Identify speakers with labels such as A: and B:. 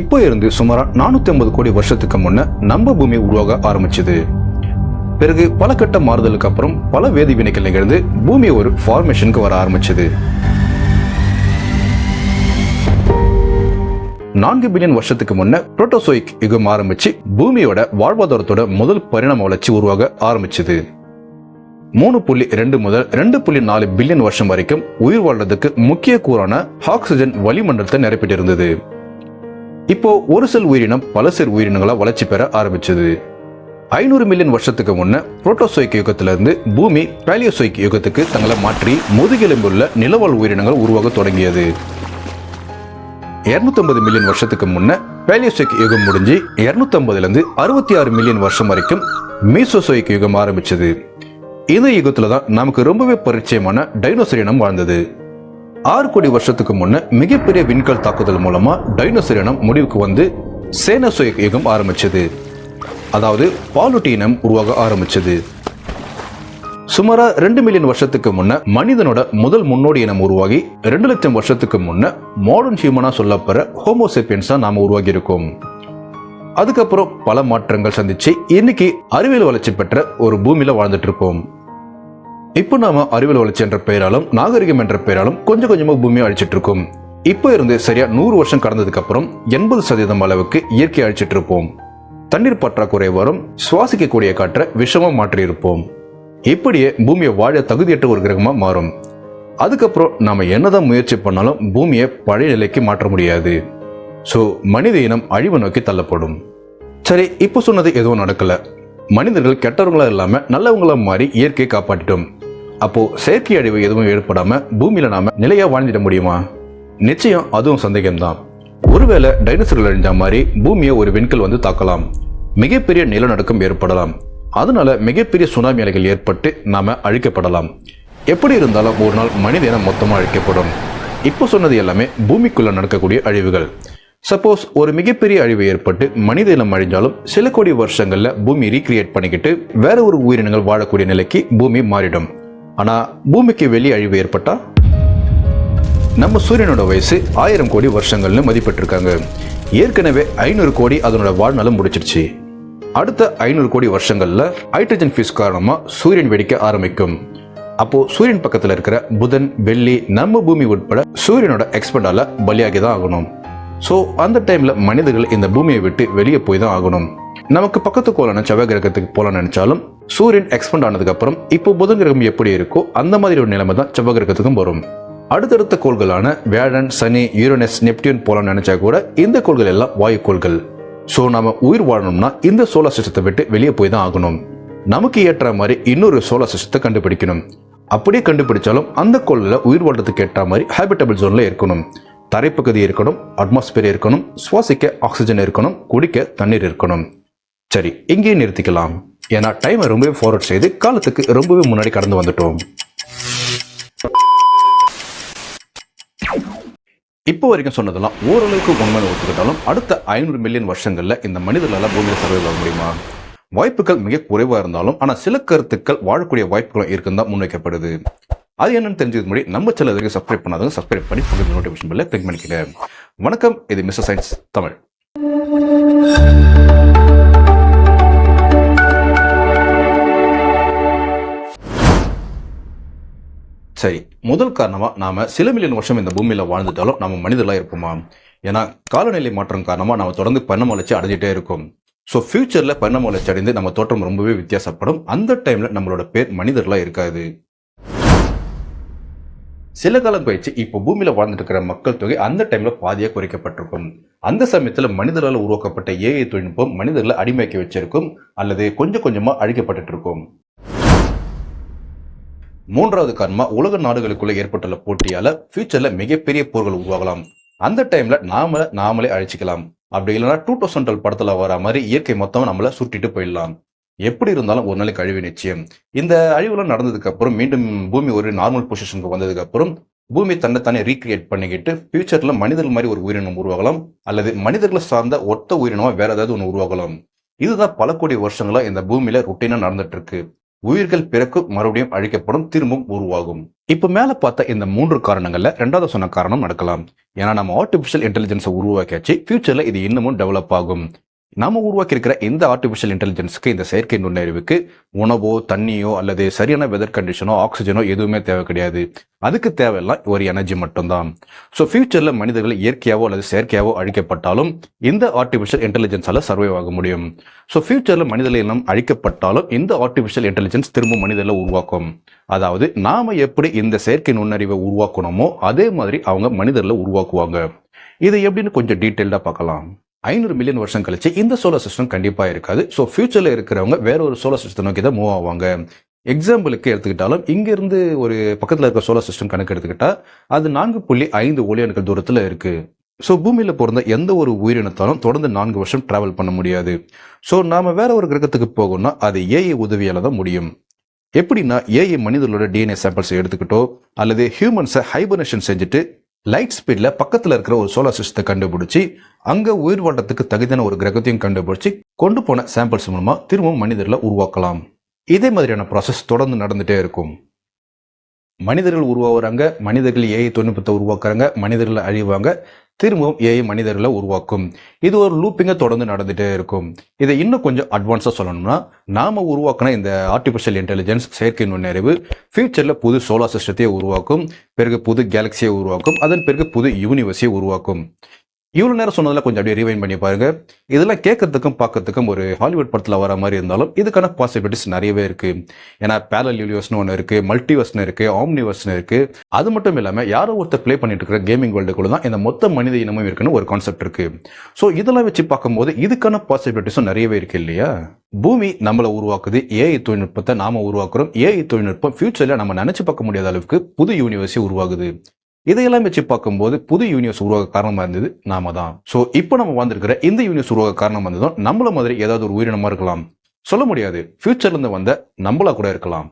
A: இப்போ இருந்து சுமாராக நானூத்தி ஐம்பது கோடி வருஷத்துக்கு முன்ன நம்ம பூமி உருவாக ஆரம்பிச்சது. பிறகு பல கட்ட மாறுதலுக்கு அப்புறம் பல வேதி வினைகள் நிகழ்ந்து பூமி ஒரு ஃபார்மேஷனுக்கு வர ஆரம்பிச்சது. நான்கு பில்லியன் வருஷத்துக்கு முன்ன புரோட்டோசோயிக் யுகம் ஆரம்பிச்சு பூமியோட வாழ்வாதாரத்தோட முதல் பரிணாம வளர்ச்சி உருவாக ஆரம்பிச்சது. மூணு புள்ளி ரெண்டு முதல் ரெண்டு புள்ளி நாலு பில்லியன் வருஷம் வரைக்கும் உயிர் வாழ்றதுக்கு முக்கிய கூறான ஆக்சிஜன் வளிமண்டலத்தை நிரப்பிட்டிருந்தது. இப்போ ஒரு செல் உயிரினம் பல செல் உயிரினங்களாக வளர்ச்சி பெற ஆரம்பிச்சது. ஐநூறு மில்லியன் வருஷத்துக்கு முன்ன புரோட்டோசோய்க் யுகத்திலிருந்து பூமி பேலியோசோய்க் யுகத்துக்கு தங்களை மாற்றி முதுகெலும்புள்ள நிலவாழ் உயிரினங்கள் உருவாக தொடங்கியது. 250 மில்லியன் வருஷத்துக்கு முன்ன பேலியோசோய்க் யுகம் முடிஞ்சு 250 அறுபத்தி ஆறு மில்லியன் வருஷம் வரைக்கும் மீசோசோய்க் யுகம் ஆரம்பிச்சது. இந்த யுகத்தில் தான் நமக்கு ரொம்பவே பரிச்சயமான டைனோசர் இனம் வாழ்ந்தது. ஆறு கோடி வருஷத்துக்கு முன்னே மிகப்பெரிய விண்கல் தாக்குதல் மூலமா டைனோசர் இனம் முடிவுக்கு வந்து சேனசோயிக் யுகம் ஆரம்பிச்சது. அதாவது பாலூட்டி இனம் உருவாக ஆரம்பிச்சது. சுமாராக ரெண்டு மில்லியன் வருஷத்துக்கு முன்ன மனிதனோட முதல் முன்னோடி இனம் உருவாகி ரெண்டு லட்சம் வருஷத்துக்கு முன்ன மாடர்ன் ஹியூமனாக சொல்லப்படுற ஹோமோசெப்பியன்ஸாக நாம் உருவாகி இருக்கோம் அதுக்கப்புறம் பல மாற்றங்கள் சந்திச்சு இன்னைக்கு அறிவியல் வளர்ச்சி பெற்ற ஒரு பூமியில் வாழ்ந்துட்டு இருக்கோம் இப்போ நாம அறிவியல் வளர்ச்சி என்ற பெயராலும் நாகரிகம் என்ற பெயராலும் கொஞ்சம் கொஞ்சமாக பூமியை அழிச்சிட்டு இருக்கோம். இப்போ இருந்து சரியா நூறு வருஷம் கடந்ததுக்கு அப்புறம் எண்பது சதவீதம் அளவுக்கு இயற்கை அழிச்சிட்டு இருப்போம். தண்ணீர் பற்றாக்குறை வரும் சுவாசிக்கக்கூடிய காற்றை விஷமாக மாற்றியிருப்போம். இப்படியே பூமியை வாழ தகுதியற்ற ஒரு கிரகமாக மாறும். அதுக்கப்புறம் நாம் என்னதான் முயற்சி பண்ணாலும் பூமியை பழைய நிலைக்கு மாற்ற முடியாது. ஸோ மனித இனம் அழிவு நோக்கி தள்ளப்படும். சரி இப்போ சொன்னது எதுவும் நடக்கல. மனிதர்கள் கெட்டவங்களா இல்லாமல் நல்லவங்களா மாறி இயற்கையை காப்பாற்றிட்டோம் அப்போ செயற்கை அழிவு எதுவும் ஏற்படாம பூமியில நாம நிலையா வாழ்ந்துட முடியுமா? நிச்சயம் அதுவும் சந்தேகம்தான். ஒருவேளை டைனோசர்கள் அழிஞ்ச மாதிரி பூமியை ஒரு விண்கல் வந்து தாக்கலாம். மிகப்பெரிய நிலநடுக்கம் ஏற்படலாம். அதனால மிகப்பெரிய சுனாமி அலைகள் ஏற்பட்டு நாம அழிக்கப்படலாம். எப்படி இருந்தாலும் ஒரு நாள் மனித இனம் மொத்தமாக அழிக்கப்படும். இப்போ சொன்னது எல்லாமே பூமிக்குள்ள நடக்கக்கூடிய அழிவுகள். சப்போஸ் ஒரு மிகப்பெரிய அழிவு ஏற்பட்டு மனித இனம் அழிஞ்சாலும் சில கோடி வருஷங்கள்ல பூமி ரீக்ரியேட் பண்ணிக்கிட்டு வேற ஒரு உயிரினங்கள் வாழக்கூடிய நிலைக்கு பூமி மாறிடும். ஆனால் பூமிக்கு வெளியே அழிவு ஏற்பட்டா? நம்ம சூரியனோட வயசு ஆயிரம் கோடி வருஷங்கள்னு மதிப்பிட்டிருக்காங்க. ஏற்கனவே ஐநூறு கோடி அதனோட வாழ்நாளும் முடிச்சிருச்சு அடுத்த ஐநூறு கோடி வருஷங்களில் ஹைட்ரஜன் ஃபியூஸ் காரணமாக சூரியன் வெடிக்க ஆரம்பிக்கும். அப்போது சூரியன் பக்கத்தில் இருக்கிற புதன் வெள்ளி நம்ம பூமி உட்பட சூரியனோட எக்ஸ்பெண்டால பலியாகி தான் ஆகணும். ஸோ அந்த டைமில் மனிதர்கள் இந்த பூமியை விட்டு வெளியே போய் தான் ஆகணும். நமக்கு பக்கத்து கோளான செவ்வாய் கிரகத்துக்கு போலாம் நினச்சாலும் சூரியன் எக்ஸ்பெண்ட் ஆனதுக்கு அப்புறம் இப்போ புதன் கிரகம் எப்படி இருக்கோ அந்த மாதிரி ஒரு நிலைமை தான் செவ்வாய் கிரகத்துக்கும் வரும். அடுத்தடுத்த கோள்களான வேழன் சனி யூரனஸ் நெப்டியூன் போலாம் நினைச்சா கூட இந்த கோள்கள் எல்லாம் வாயு கோள்கள் ஸோ நாம உயிர் வாழணும்னா இந்த சோலார் சிஸ்டத்தை விட்டு வெளியே போய் தான் ஆகணும். நமக்கு ஏற்ற மாதிரி இன்னொரு சோலார் சிஸ்டத்தை கண்டுபிடிக்கணும். அப்படியே கண்டுபிடிச்சாலும் அந்த கோள்களில் உயிர் வாழ்றதுக்கு ஏற்ற மாதிரி ஹேபிட்டபிள் ஜோனில் இருக்கணும். தரைப்பகுதி இருக்கணும் அட்மாஸ்பியர் இருக்கணும் சுவாசிக்க ஆக்சிஜன் இருக்கணும் குடிக்க தண்ணீர் இருக்கணும். சரி இங்கேயே நிறுத்திக்கலாம். ஏன்னா டைமை ரொம்பவே ஃபார்வர்ட் செய்து காலத்துக்கு ரொம்பவே முன்னாடி கடந்து வந்துட்டோம். இப்போ வரைக்கும் சொன்னதெல்லாம் ஓரளவுக்கு உண்மை ஒத்துக்கிட்டாலும் அடுத்த ஐநூறு மில்லியன் வருஷங்களில் இந்த மனிதர்களால் பூமியில் சர்வை வர முடியுமா? வாய்ப்புகள் மிக குறைவாக இருந்தாலும் ஆனால் சில கருத்துக்கள் வாழக்கூடிய வாய்ப்புகளும் இருக்குன்னு தான் முன்வைக்கப்படுது. அது என்னன்னு தெரிஞ்சது முடி நம்ம சில இதுக்கு சப்ஸ்கிரைப் பண்ணாதவங்க சப்ஸ்கிரைப் பண்ணி பக்கத்து நோட்டிஃபிகேஷன் பெல்ல கிளிக் பண்ணிக்கிறேன் வணக்கம் இது மிஸ்டர் சயின்ஸ் தமிழ். சரி முதல் காரணமாக நாம் சில மில்லியன் வருஷம் இந்த பூமியில் வாழ்ந்துட்டாலும் நம்ம மனிதர்களாக இருப்போமா? ஏன்னா காலநிலை மாற்றம் காரணமாக நம்ம தொடர்ந்து பண்ண வளர்ச்சி அடைஞ்சிட்டே இருக்கும். ஸோ ஃப்யூச்சரில் பண்ண வளர்ச்சி அடைந்து நம்ம தோற்றம் ரொம்பவே வித்தியாசப்படும். அந்த டைமில் நம்மளோட பேர் மனிதர்களாக இருக்காது. சில காலம் கழிச்சு இப்போ பூமியில் வாழ்ந்துட்டு இருக்கிற மக்கள் தொகை அந்த டைமில் பாதியாக குறைக்கப்பட்டிருக்கும். அந்த சமயத்தில் மனிதர்களால் உருவாக்கப்பட்ட ஏஐ தொழில்நுட்பம் மனிதர்களை அடிமையாக்கி வச்சிருக்கும் அல்லது கொஞ்சம் கொஞ்சமாக அழிக்கப்பட்டு இருக்கும். மூன்றாவது காரணமா உலக நாடுகளுக்குள்ள ஏற்பட்டுள்ள போட்டியால ஃபியூச்சர்ல மிகப்பெரிய போர்கள் உருவாகலாம். அந்த டைம்ல நாம நாமளே அழிச்சிக்கலாம். அப்படி இல்லைன்னா டூ தௌசண்ட் டுவெல் படத்துல வர மாதிரி இயற்கை மொத்தம் நம்மள சுட்டிட்டு போயிடலாம். எப்படி இருந்தாலும் ஒரு நாளைக்கு அழிவு நிச்சயம். இந்த அழிவுலாம் நடந்ததுக்கு அப்புறம் மீண்டும் பூமி ஒரு நார்மல் பொசிஷனுக்கு வந்ததுக்கு அப்புறம் பூமி தன்னைத்தானே ரீக்ரியேட் பண்ணிக்கிட்டு ஃபியூச்சர்ல மனிதர்கள் மாதிரி ஒரு உயிரினம் உருவாகலாம். அல்லது மனிதர்களை சார்ந்த ஒத்த உயிரினமா வேற ஏதாவது ஒன்று உருவாகலாம். இதுதான் பல கோடி வருஷங்களா இந்த பூமியில ருட்டீனா நடந்துட்டு இருக்கு. உயிர்கள் பிறக்கும் மறுபடியும் அழிக்கப்படும் திரும்பவும் உருவாகும். இப்ப மேல பார்த்த இந்த மூன்று காரணங்கள்ல ரெண்டாவது சொன்ன காரணம் நடக்கலாம். ஏன்னா நம்ம ஆர்டிபிஷியல் இன்டெலிஜென்ஸை உருவாக்கியாச்சு. ஃபியூச்சர்ல இது இன்னமும் டெவலப் ஆகும். நாம உருவாக்கியிருக்கிற இந்த ஆர்டிபிஷியல் இன்டெலிஜென்ஸ்க்கு இந்த செயற்கை நுண்ணறிவுக்கு உணவோ தண்ணியோ அல்லது சரியான வெதர் கண்டிஷனோ ஆக்சிஜனோ எதுவுமே தேவை கிடையாது. அதுக்கு தேவையெல்லாம் ஒரு எனர்ஜி மட்டும்தான். ஸோ ஃபியூச்சரில் மனிதர்கள் இயற்கையாவோ அல்லது செயற்கையாவோ அழிக்கப்பட்டாலும் இந்த ஆர்டிஃபிஷியல் இன்டெலிஜென்ஸால் சர்வைவ் ஆக முடியும். ஸோ ஃபியூச்சரில் மனிதர்கள் எல்லாம் அழிக்கப்பட்டாலும் இந்த ஆர்டிஃபிஷியல் இன்டெலிஜென்ஸ் திரும்ப மனிதர்களை உருவாக்கும். அதாவது நாம் எப்படி இந்த செயற்கை நுண்ணறிவை உருவாக்கணுமோ அதே மாதிரி அவங்க மனிதர்களை உருவாக்குவாங்க. இதை எப்படின்னு கொஞ்சம் டீட்டெயில்டாக பார்க்கலாம். ஐநூறு மில்லியன் வருஷம் கழிச்சு இந்த சோலார் சிஸ்டம் கண்டிப்பாக இருக்காது. ஸோ ஃபியூச்சரில் இருக்கிறவங்க வேற ஒரு சோலார் சிஸ்டம் நோக்கி தான் மூவ் ஆவாங்க. எக்ஸாம்பிளுக்கு எடுத்துக்கிட்டாலும் இங்கிருந்து ஒரு பக்கத்தில் இருக்க சோலார் சிஸ்டம் கணக்கு எடுத்துக்கிட்டா அது நான்கு புள்ளி ஐந்து ஒளியாண்டுகள் தூரத்தில் இருக்கு. ஸோ பூமியில் பிறந்த எந்த ஒரு உயிரினத்தாலும் தொடர்ந்து நான்கு வருஷம் டிராவல் பண்ண முடியாது. ஸோ நாம வேற ஒரு கிரகத்துக்கு போகணும்னா அது ஏஐ உதவியால் தான் முடியும். எப்படின்னா ஏஐ மனிதர்களோட டிஎன்ஏ சாம்பிள்ஸை எடுத்துக்கிட்டோ அல்லது ஹியூமன்ஸை ஹைபர்னேஷன் செஞ்சுட்டு லைட் ஸ்பீடில் பக்கத்தில் இருக்கிற ஒரு சோலார் சிஸ்டத்தை கண்டுபிடிச்சி அங்கே உயிர் வாழ்றதுக்கு தகுதியான ஒரு கிரகத்தையும் கண்டுபிடிச்சி கொண்டு போன சாம்பிள்ஸ் மூலமாக திரும்பவும் மனிதர்களை உருவாக்கலாம். இதே மாதிரியான ப்ராசஸ் தொடர்ந்து நடந்துகிட்டே இருக்கும். மனிதர்கள் உருவாகுறாங்க மனிதர்கள் ஏஐ தொழில்நுட்பத்தை உருவாக்குறாங்க மனிதர்கள் அழிவாங்க திரும்பவும் ஏஐ மனிதர்களை உருவாக்கும். இது ஒரு லூப்பிங்க தொடர்ந்து நடந்துட்டே இருக்கும். இதை இன்னும் கொஞ்சம் அட்வான்ஸாக சொல்லணும்னா நாம உருவாக்கின இந்த ஆர்டிஃபிஷியல் இன்டெலிஜென்ஸ் செயற்கை நுண்ணறிவு ஃபியூச்சரில் புது சோலார் சிஸ்டத்தையே உருவாக்கும் பிறகு புது கேலக்சியை உருவாக்கும் அதன் பிறகு புது யூனிவர்ஸையை உருவாக்கும். இவ்வளோ நேரம் சொன்னதில் கொஞ்சம் அப்படியே ரிவைன் பண்ணி பாருங்க. இதெல்லாம் கேட்கறதுக்கும் பார்க்கறதுக்கும் ஒரு ஹாலிவுட் படத்தில் வர மாதிரி இருந்தாலும் இதுக்கான பாசிபிலிட்டிஸ் நிறையவே இருக்கு. ஏன்னா பேரல் யூனிவர்ஸ்னு ஒன்று இருக்கு மல்டிவர்ஸ்னு இருக்கு ஆம்னிவர்ஸ்னு இருக்கு. அது மட்டும் இல்லாமல் யாரோ ஒருத்தர் ப்ளே பண்ணிட்டு இருக்கிற கேமிங் வேர்ல்டுக்குள்ள தான் இந்த மொத்த மனித இனமும் இருக்குன்னு ஒரு கான்செப்ட் இருக்கு. ஸோ இதெல்லாம் வச்சு பார்க்கும்போது இதுக்கான பாசிபிலிட்டிஸும் நிறையவே இருக்கு இல்லையா? பூமி நம்மளை உருவாக்குது ஏஐ தொழில்நுட்பத்தை நாம உருவாக்குறோம். ஏஐ தொழில்நுட்பம் ஃபியூச்சரில் நம்ம நினைச்சு பார்க்க முடியாத அளவுக்கு புது யூனிவர்ஸே உருவாகுது. இதையெல்லாம் வச்சு பார்க்கும்போது புது யூனிவர்ஸ் உருவாக காரணமாக இருந்தது நாம தான். ஸோ இப்போ நம்ம வந்திருக்கிற இந்த யூனிவர்ஸ் உருவாக காரணமாக இருந்ததும் நம்மள மாதிரி ஏதாவது ஒரு உயிரினமாக இருக்கலாம். சொல்ல முடியாது. ஃபியூச்சர்லேருந்து வந்த நம்மளா கூட இருக்கலாம்.